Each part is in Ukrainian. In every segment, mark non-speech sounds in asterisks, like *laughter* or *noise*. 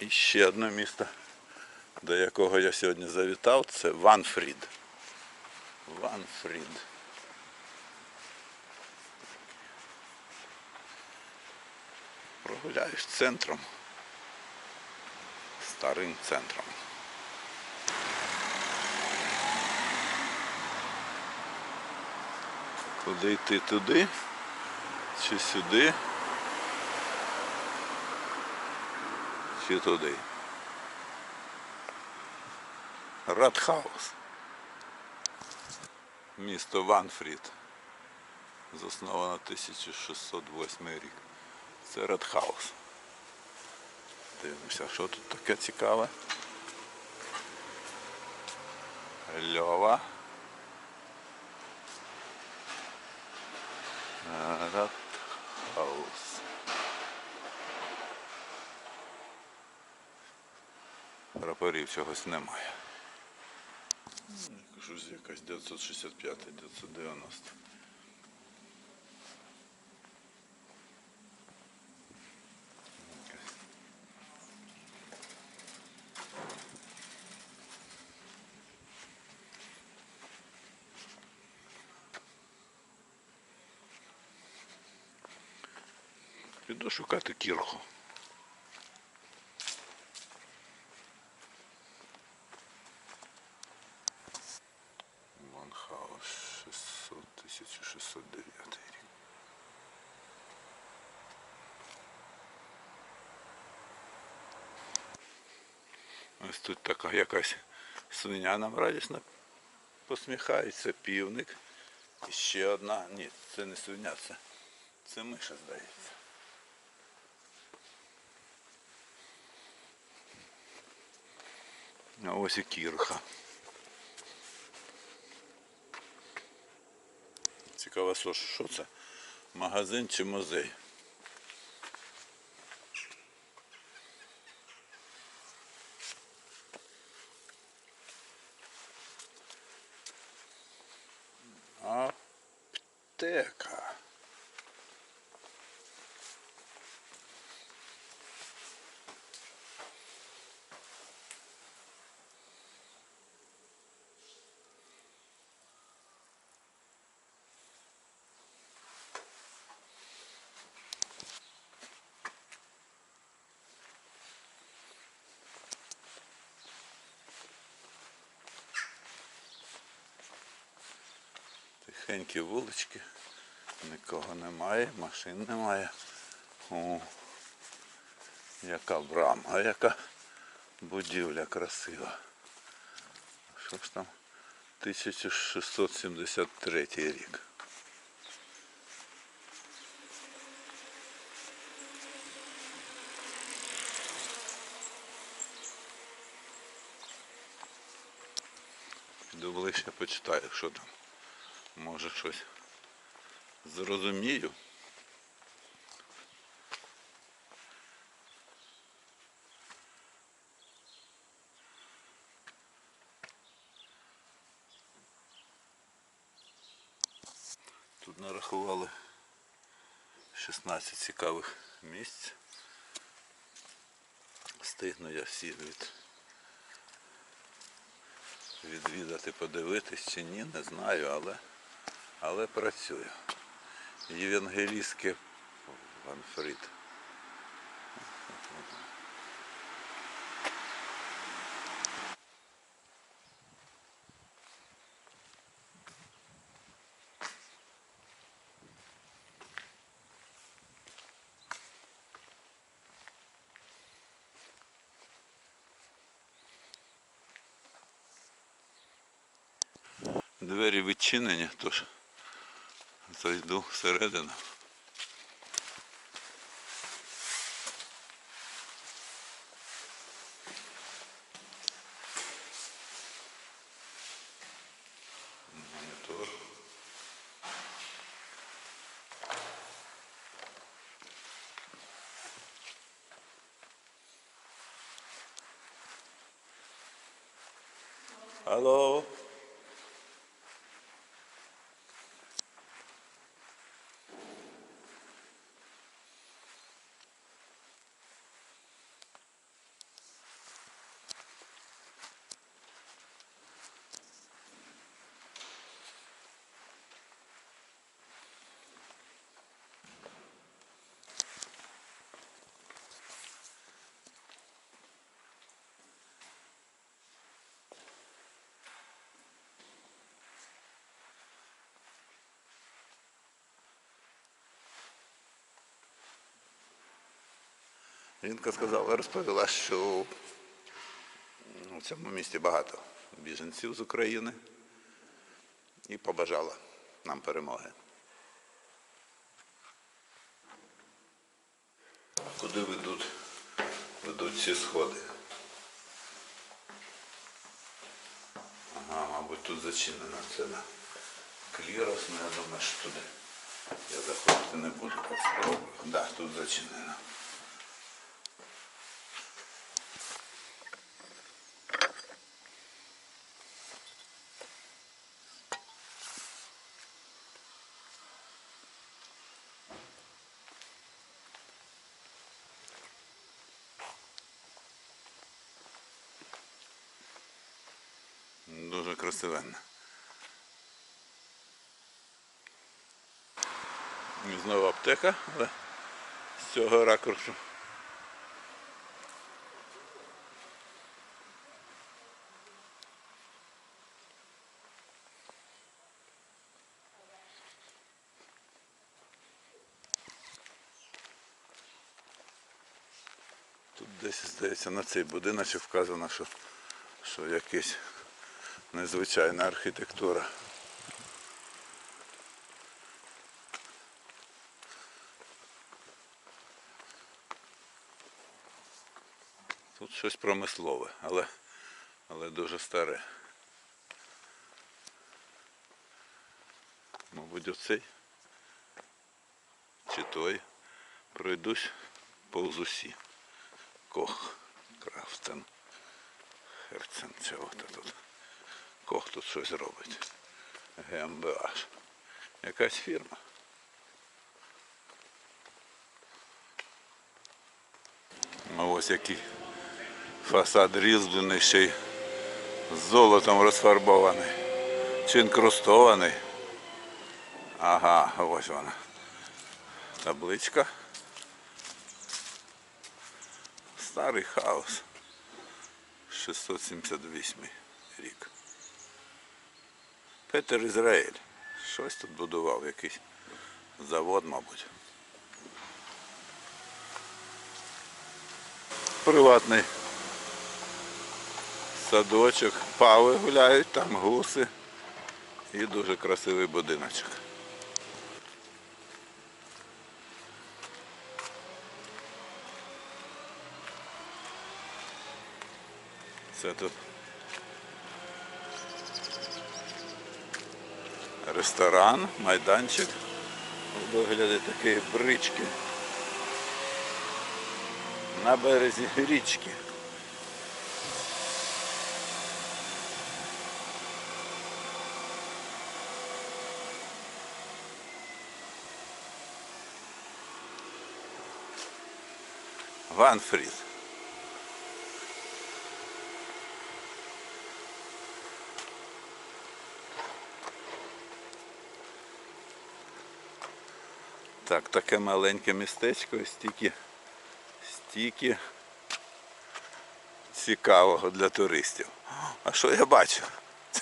І ще одне місто, до якого я сьогодні завітав, це Ванфрід. Ванфрід. Прогуляюсь центром. Старим центром. Куди йти туди? Чи сюди? Чи туди? Радхаус. Місто Ванфрід. Засновано 1608 рік. Це Радхаус. Дивимося, що тут таке цікаве. Льова. Радхаус. Прапорів чогось немає. Кажу, якась 965 990 Піду шукати кірху. Монхаус 600 1609 рік. Ось тут така якась свиня нам радісно посміхається, півник. І ще одна. Ні, це не свиня, це, це миша, здається. А ось і кірха. Цікаво, що, це? Магазин чи музей? Аптека. Тихенькі вулички, нікого немає, машин немає. О, яка брама, яка будівля красива. Що ж там? 1673 рік. Піду ближче почитаю, що там. Може щось зрозумію. Тут нарахували 16 цікавих місць. Встигну я всі від відвідати, подивитись чи ні, не знаю, але, але працюю. Євангелійське Ванфрід. Двері відчинені, тож зайду всередину. Монітор. Жінка сказала, розповіла, що у цьому місті багато біженців з України і побажала нам перемоги. Куди ведуть, ведуть ці сходи? Ага, мабуть, тут зачинено це на клірос, ну я думаю, що туди. Я заходити не буду, так спробую. Так, да, тут зачинено. Дуже красивенно. І Знову аптека, але з цього ракурсу. Тут десь, здається, на цей будиночок вказано, що, що якась незвичайна архітектура. Тут щось промислове, але, але дуже старе. Мабуть, оцей чи той пройдусь повз усі. Кох, Крафтен, Херцен, то тут. Кох тут щось робить. ГМБH. Якась фірма. Ну ось який фасад різьблений, ще й з золотом розфарбований. Чи інкрустований. Ага, ось вона. Табличка. Старий хаос. 678 рік. Петер Ізраїль. Щось тут будував, якийсь завод, мабуть. Приватний садочок, пави гуляють, там гуси і дуже красивий будиночок. Це тут ресторан, майданчик. Вигляді такої брички. На березі річки. Ванфрід. Так, таке маленьке містечко, стільки, стільки цікавого для туристів. А що я бачу?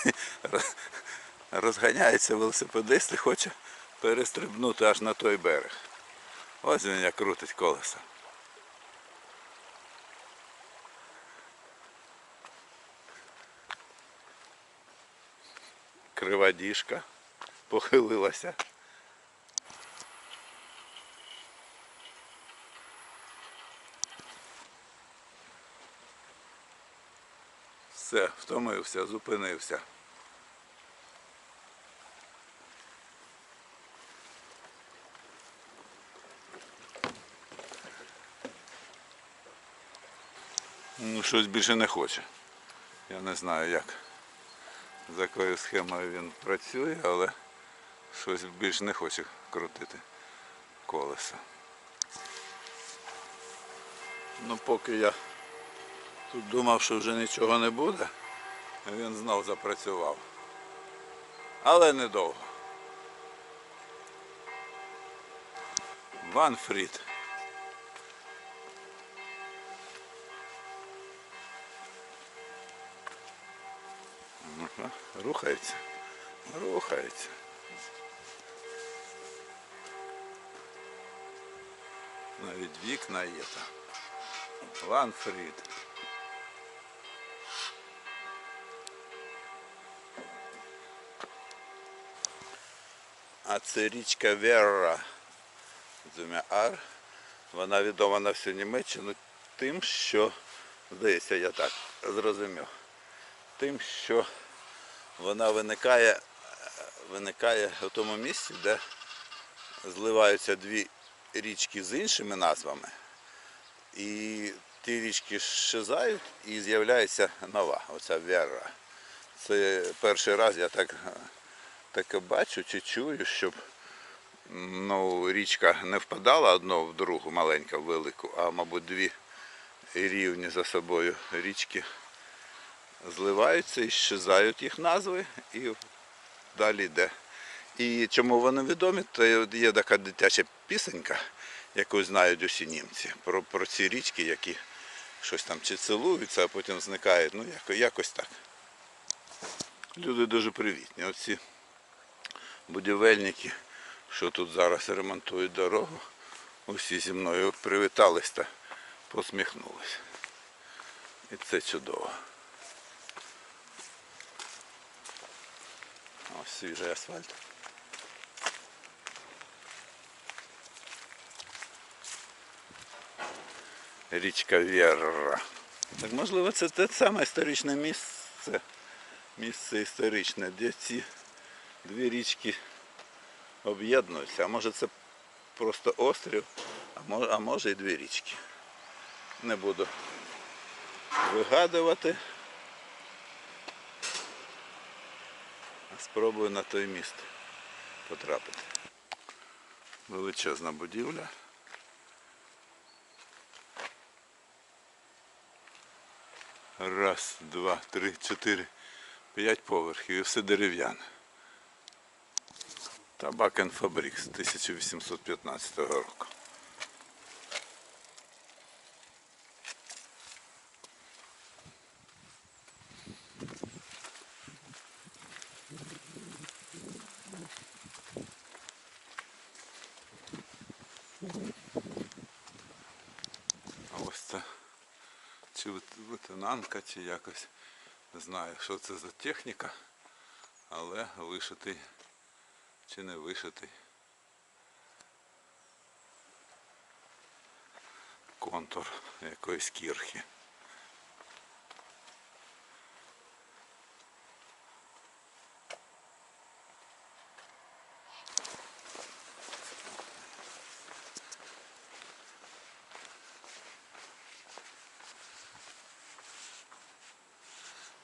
*laughs* Розганяється велосипедист і хоче перестрибнути аж на той берег. Ось він як крутить колесо. Крива діжка похилилася. Все, втомився, зупинився. Ну, щось більше не хоче. Я не знаю як, за якою схемою він працює, але щось більше не хоче крутити колесо. Ну поки я Тут думав, що вже нічого не буде, він знов запрацював. Але недовго. Ванфрід. Рухається. Рухається. Навіть вікна є там. Ланфрід. А це річка Верра з Ар. Вона відома на всю Німеччину тим, що, здається, я так зрозумів, тим, що вона виникає, виникає в тому місці, де зливаються дві річки з іншими назвами. І ті річки щезають і з'являється нова, оця Верра. Це перший раз я так, таке бачу чи чую, щоб ну, річка не впадала одна в другу, маленька велику, а мабуть дві рівні за собою річки зливаються і щезають їх назви і далі йде. І чому вони відомі, то є така дитяча пісенька, яку знають усі німці, про, про ці річки, які щось там чи цілуються, а потім зникають. Ну, якось так. Люди дуже привітні. Оці будівельники, що тут зараз ремонтують дорогу, усі зі мною привітались та посміхнулись. І це чудово. Ось свіжий асфальт. Річка Вєрра. Так можливо це те саме історичне місце. Місце історичне, де ці дві річки об'єднуються. А може це просто острів, а може, а може і дві річки. Не буду вигадувати. А спробую на той міст потрапити. Величезна будівля. Раз, два, три, чотири, п'ять поверхів і все дерев'яне. Табакен Фабрик з 1815 року. А ось це чи лейтенантка, чи якось не знаю, що це за техніка, але вишитий чи не вишитий. Контур якоїсь кірхи.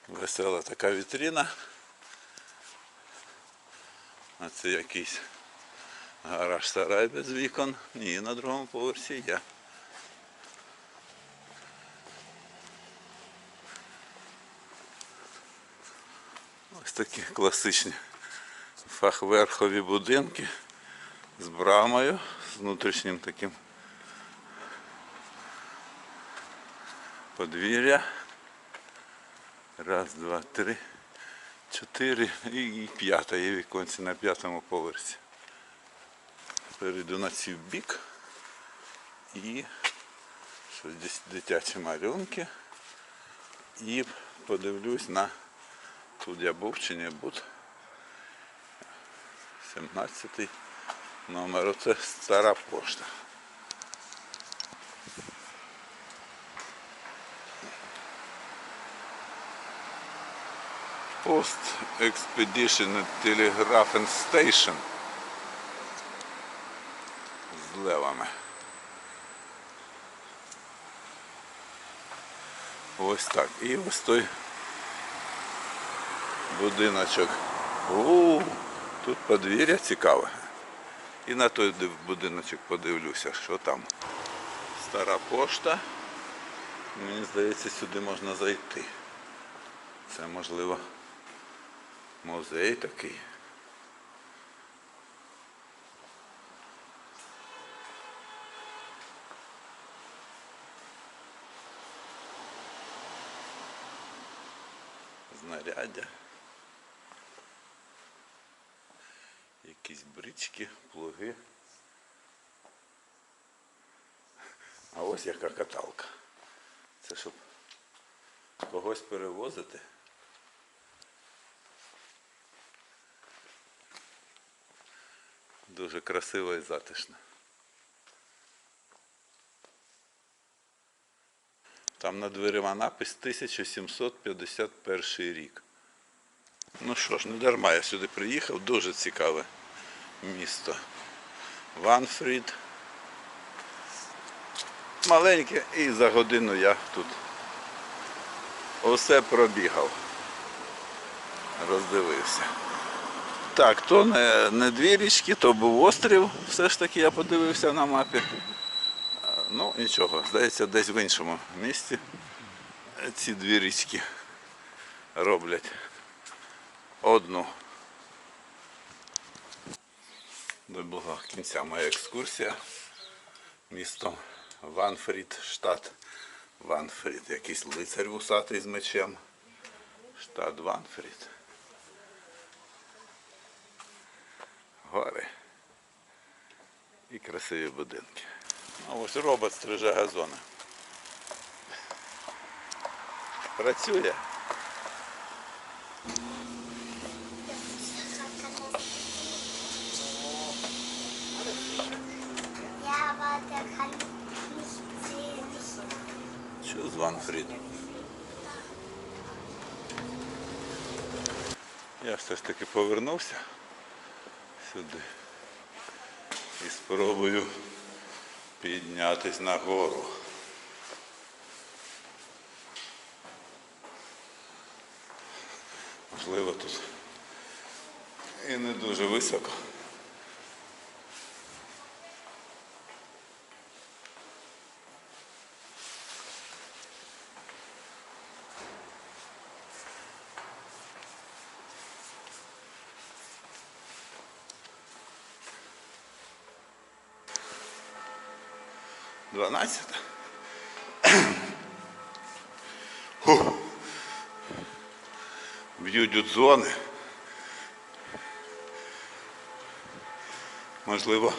Весела така вітрина. Це якийсь гараж сарай без вікон. Ні, на другому поверсі є. Ось такі класичні фахверхові будинки з брамою, з внутрішнім таким подвір'я. Раз, два, три, чотири і, і п'ята є віконці на п'ятому поверсі. Перейду на цей бік і щось десь дитячі малюнки. І подивлюсь на тут я був чи не був. 17 номер. Оце стара пошта. Post Expedition Telegraph Station з левами. Ось так. І ось той будиночок. У, тут подвір'я цікаве. І на той будиночок подивлюся, що там. Стара пошта. Мені здається, сюди можна зайти. Це можливо музей такий. Знаряддя. Якісь брички, плуги. А ось яка каталка. Це щоб когось перевозити. Дуже красиво і затишно. Там над дверима напис 1751 рік. Ну що ж, не дарма я сюди приїхав, дуже цікаве місто. Ванфрід. Маленьке і за годину я тут усе пробігав. Роздивився. Так, то не, не дві річки, то був острів, все ж таки я подивився на мапі. Ну, нічого, здається, десь в іншому місці ці дві річки роблять одну. Добігла кінця моя екскурсія містом Ванфрід, штат Ванфрід. Якийсь лицар вусатий з мечем. Штат Ванфрід. Гори. І красиві будинки. А ось робот стриже газони. Працює. Що з Ванфрід? Я все ж таки повернувся сюди і спробую піднятись на гору. Можливо, тут і не дуже високо. Дванадцята. Фух. Б'ють у дзвони. Можливо,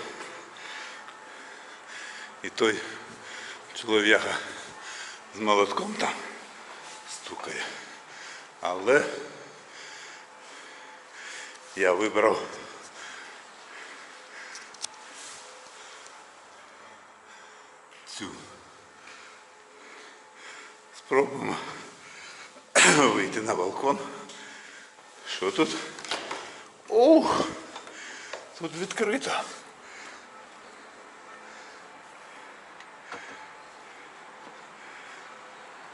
і той чолов'яга з молотком там стукає. Але я вибрав цю. Спробуємо *clears throat* вийти на балкон. Що тут? Ух! Тут відкрито.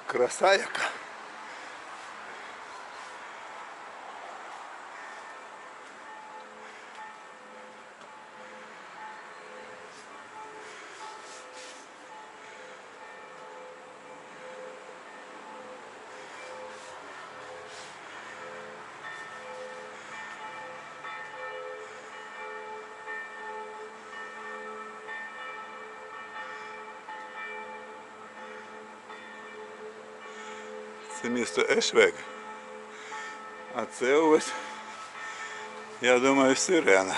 Краса яка. Це місто Ешвек. А це ось, я думаю, сирена.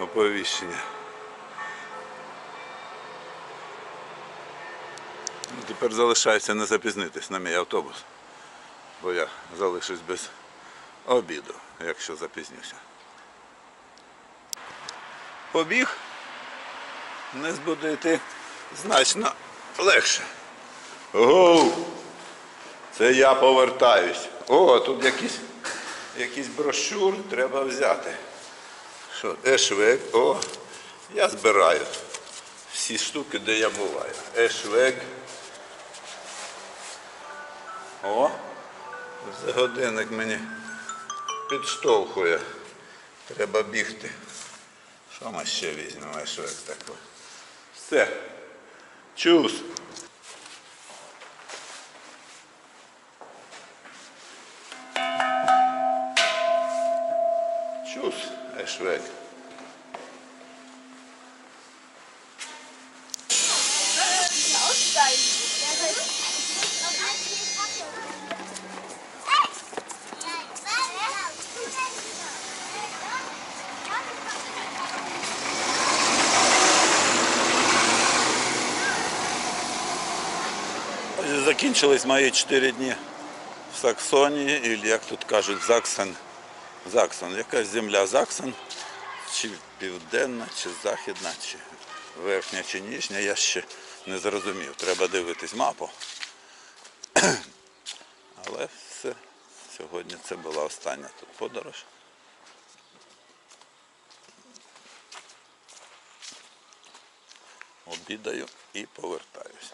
Оповіщення. Тепер залишається не запізнитись на мій автобус, бо я залишусь без обіду, якщо запізнюся. Побіг не збудити значно легше. Гоу! Це я повертаюсь. О, тут якийсь, якийсь брошур треба взяти. Що, Ешвег, о, я збираю всі штуки, де я буваю. Ешвег. О, за годинник мені підштовхує. Треба бігти. Що ми ще візьмемо, Ешвег такий? Все. Чус, Шрек. Закінчились мої 4 дні в Саксонии или, как тут кажуть, Заксен. Заксен, якась земля Заксен. Чи південна, чи західна, чи верхня, чи нижня, я ще не зрозумів. Треба дивитись мапу. *clears throat* Але все, сьогодні це була остання тут подорож. Обідаю і повертаюся.